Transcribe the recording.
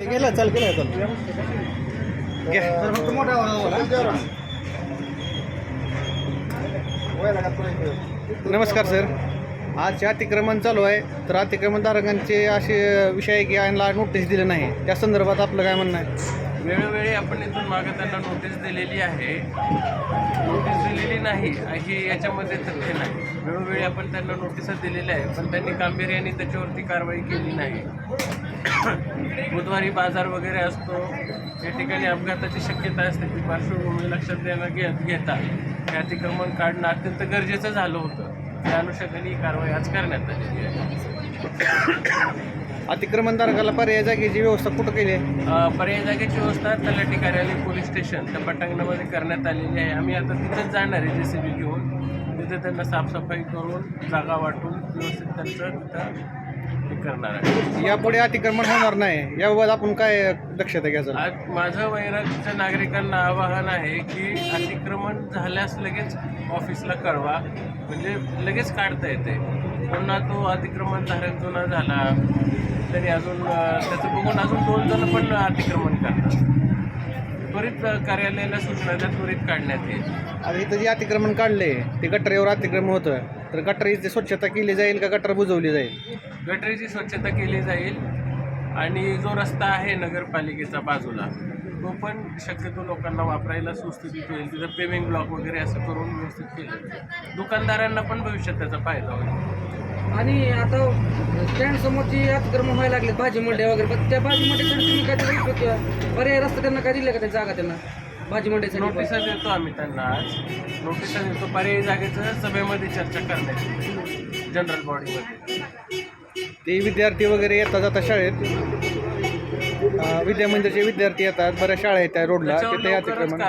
गेलं चल गेलं चल. घे. नमस्कार सर आजचे अतिक्रमण चालू आहे. तर अतिक्रमणधारकांचे असे विषय आहे की यांना नोटीस दिलं नाही. त्या संदर्भात आपलं काय म्हणणं आहे? वेळोवेळी आपण इथून मागे त्यांना नोटीस दिलेली आहे. नोटीस दिलेली नाही हे याच्यामध्ये तथ्य नाही. वेळोवेळी आपण त्यांना नोटीस दिलेल्या आहे पण त्यांनी गांभीर्याने त्याच्यावरती कारवाई केली नाही. बुधवारी बाजार वगैरे असतो या ठिकाणी अपघाताची शक्यता असते. ती पार्श्वभूमी लक्षात देणं घेत घेता. हे अतिक्रमण काढणं अत्यंत गरजेचं झालं होतं. त्या अनुषंगाने ही कारवाई आज करण्यात आलेली आहे. अतिक्रमणधारकाला पर्याय जागेची व्यवस्था कुठं केली आहे? अ, पर्यायी जागेची व्यवस्था तलाठी कार्यालय पोलीस स्टेशन. त्या पटांगणामध्ये करण्यात आलेली आहे. आम्ही आता तिथंच जाणार आहे जे सी बी घेऊन. तिथे त्यांना साफसफाई करून जागा वाटून व्यवस्थित त्यांचं तिथं हे करणार आहे. यापुढे अतिक्रमण होणार नाही. याबाबत आपण काय दक्षता घ्यायचं? आज माझं वैरागच्या नागरिकांना आवाहन आहे की अतिक्रमण झाल्यास लगेच ऑफिसला कळवा. म्हणजे लगेच काढता येते. पुन्हा तो अतिक्रमण धारक जुना झाला तरी अजून अ, त्याचं बघून अजून दोन जण पण अतिक्रमण करतात. त्वरित अ, कार्यालयाला सूचना द्या त्वरित काढण्यात येईल. आता इथं जे अतिक्रमण काढले ते गटरेवर अतिक्रमण होतं तर गटरीची स्वच्छता केली जाईल का गटर बुजवली जाईल? गटरीची स्वच्छता केली जाईल आणि जो रस्ता आहे नगरपालिकेचा बाजूला तो पण शक्यतो लोकांना वापरायला सुस्थितीत होईल तिथं पेविंग ब्लॉक वगैरे असं करून व्यवस्थित केलं दुकानदारांना पण भविष्यात त्याचा फायदा होईल. आणि आता स्टँड समोरची अतिक्रमण व्हायला लागले भाजी मंडई वगैरे. पण त्या भाजी मंडईसाठी तुम्ही काय तरी पर्याय रस्ता त्यांना काय दिले का त्या जागा त्यांना? भाजी मंडईसाठी नोटिसा देतो आम्ही त्यांना आज. नोटिसा देतो पर्यायी जागेचं सभेमध्ये चर्चा करण्यात येईल जनरल बॉडीमध्ये ते विद्यार्थी वगैरे येतात जातात शाळेत. विद्यामंदिरचे विद्यार्थी येतात बऱ्याच शाळा आहेत त्या रोडला तिथे अतिक्रमण.